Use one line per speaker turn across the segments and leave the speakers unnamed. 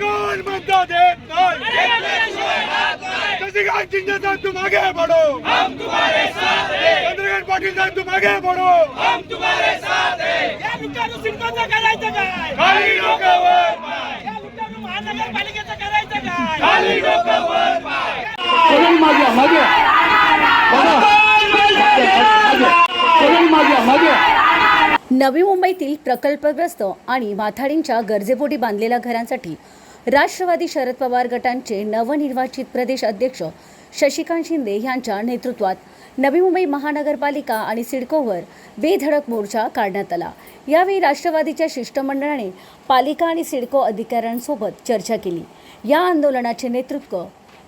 कोण मुद्दा देत नाही शशिकांत शिंदे साहेब तुम आगे
करायचं काय? महानगरपालिकेचं करायचं काय
नवी मुंबईतील प्रकल्पग्रस्त आणि माथाडींच्या गरजेपोटी बांधलेल्या घरांसाठी राष्ट्रवादी शरद पवार गटांचे नवनिर्वाचित प्रदेश अध्यक्ष शशिकांत शिंदे यांच्या नेतृत्वात नवी मुंबई महानगरपालिका आणि सिडकोवर बेधडक मोर्चा काढण्यात आला. यावेळी राष्ट्रवादीच्या शिष्टमंडळाने पालिका आणि सिडको अधिकाऱ्यांसोबत चर्चा केली. या आंदोलनाचे नेतृत्व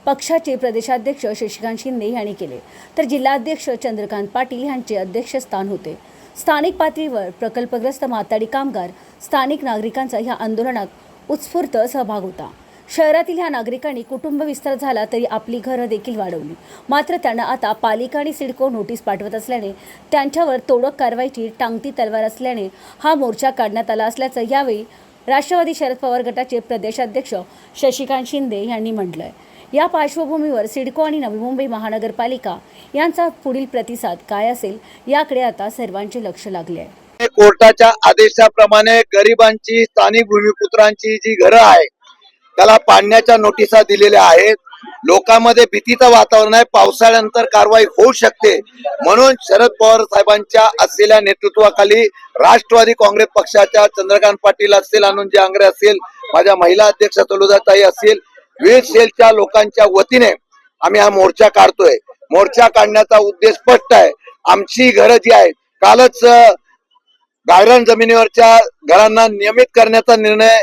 पक्षाचे प्रदेशाध्यक्ष शशिकांत शिंदे यांनी केले. तर जिल्हाध्यक्ष चंद्रकांत पाटील यांचे अध्यक्षस्थान होते. स्थानिक पातळीवर प्रकल्पग्रस्त माताडी कामगार स्थानिक नागरिकांचा या आंदोलनात उत्स्फूर्त सहभाग होता. शहरातील ह्या नागरिकांनी कुटुंब विस्तार झाला तरी आपली घरं देखील वाढवली. मात्र त्यांना आता पालिका आणि सिडको नोटीस पाठवत असल्याने त्यांच्यावर तोडक कारवाईची टांगती तलवार असल्याने हा मोर्चा काढण्यात आला असल्याचं यावेळी राष्ट्रवादी शरद पवार गटाचे प्रदेशाध्यक्ष शशिकांत शिंदे यांनी म्हटलं आहे या पार्श्वभूमीवर सिडको आणि नवी मुंबई महानगरपालिका यांचा पुढील प्रतिसाद काय असेल याकडे आता सर्वांचे लक्ष लागले. आहे
कोर्टाच्या आदेशाप्रमाणे गरिबांची स्थानिक भूमिपुत्रांची जी घरं आहे त्याला पाडण्याच्या नोटिसा दिलेल्या आहेत. लोकांमध्ये भीतीचं वातावरण आहे. पावसाळ्यानंतर कारवाई होऊ शकते. म्हणून शरद पवार साहेबांच्या असलेल्या नेतृत्वाखाली राष्ट्रवादी काँग्रेस पक्षाच्या चंद्रकांत पाटील असतील आनंदजी आंग्रे असतील माझ्या महिला अध्यक्ष तलुदाताई असतील विविध सेलच्या लोकांच्या वतीने आम्ही हा मोर्चा काढतोय. मोर्चा काढण्याचा उद्देश स्पष्ट आहे. आमची घरं जी आहेत कालच अं, गायरान जमिनीवरच्या घरांना नियमित करण्याचा निर्णय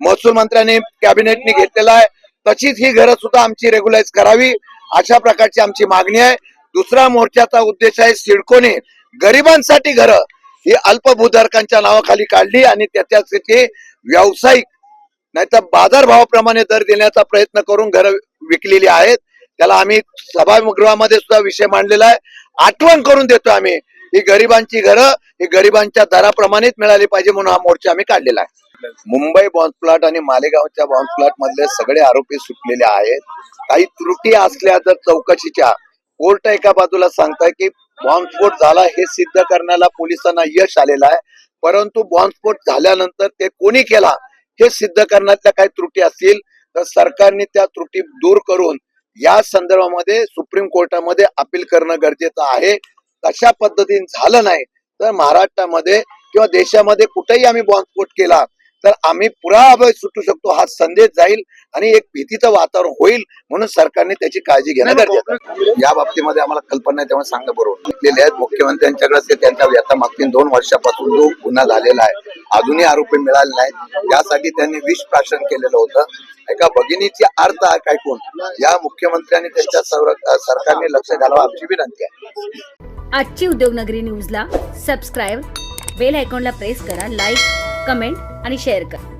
महसूल मंत्र्यांनी कॅबिनेटने घेतलेला आहे. तशीच ही घरं सुद्धा आमची रेग्युलाइज करावी अशा प्रकारची आमची मागणी आहे. दुसरा मोर्चाचा उद्देश आहे सिडकोने. गरिबांसाठी घरं ही अल्पभूधारकांच्या नावाखाली काढली आणि त्याच्यासाठी व्यावसायिक नाहीतर बाजारभावाप्रमाणे दर देण्याचा प्रयत्न करून घरं विकलेली आहेत. त्याला आम्ही सभागृहामध्ये सुद्धा विषय मांडलेला आहे. आठवण करून देतो आम्ही. ही गरिबांची घरं ही गरिबांच्या दराप्रमाणेच मिळाली पाहिजे म्हणून हा मोर्चा आम्ही काढलेला आहे. मुंबई बॉम्ब प्लॉट आणि मालेगावच्या बॉम्ब प्लॉट मधले सगळे आरोपी सुटलेले आहेत. काही त्रुटी असल्या तर चौकशीच्या. कोर्ट एका बाजूला सांगताय की बॉम्बस्फोट झाला हे सिद्ध करण्याला पोलिसांना यश आलेलं आहे. परंतु बॉम्बस्फोट झाल्यानंतर ते कोणी केला? हे सिद्ध करण्यातल्या काही त्रुटी असतील तर सरकारने त्या त्रुटी दूर करून या संदर्भामध्ये सुप्रीम कोर्टामध्ये अपील करणं गरजेचं आहे. तशा पद्धतीने झालं नाही तर महाराष्ट्रामध्ये किंवा देशामध्ये कुठेही आम्ही बॉम्बस्फोट केला तर आम्ही पुरा अभय सुटू शकतो हा संदेश जाईल आणि एक भीतीचं वातावरण होईल म्हणून सरकारने त्याची काळजी घेणं गरजेचं आहे. या बाबतीमध्ये आम्हाला कल्पना नाही त्यामुळे सांगणं बरोबर. घेतलेले आहेत मुख्यमंत्र्यांच्याकडे ते त्यांच्या व्यथा मागतील दोन वर्षापासून जो गुन्हा झालेला आहे अजूनही आरोपी मिळाले नाहीत. यासाठी त्यांनी विष प्राशन केलेलं होतं. एका भगिनीची अर्थ ऐकून या मुख्यमंत्र्यांनी त्यांच्या सरकारने लक्ष घालावं आमची विनंती आहे.
आजची उद्योगनगरी न्यूजला सबस्क्राईब बेल आयकॉनला प्रेस करा लाईक कमेंट आणि शेअर करा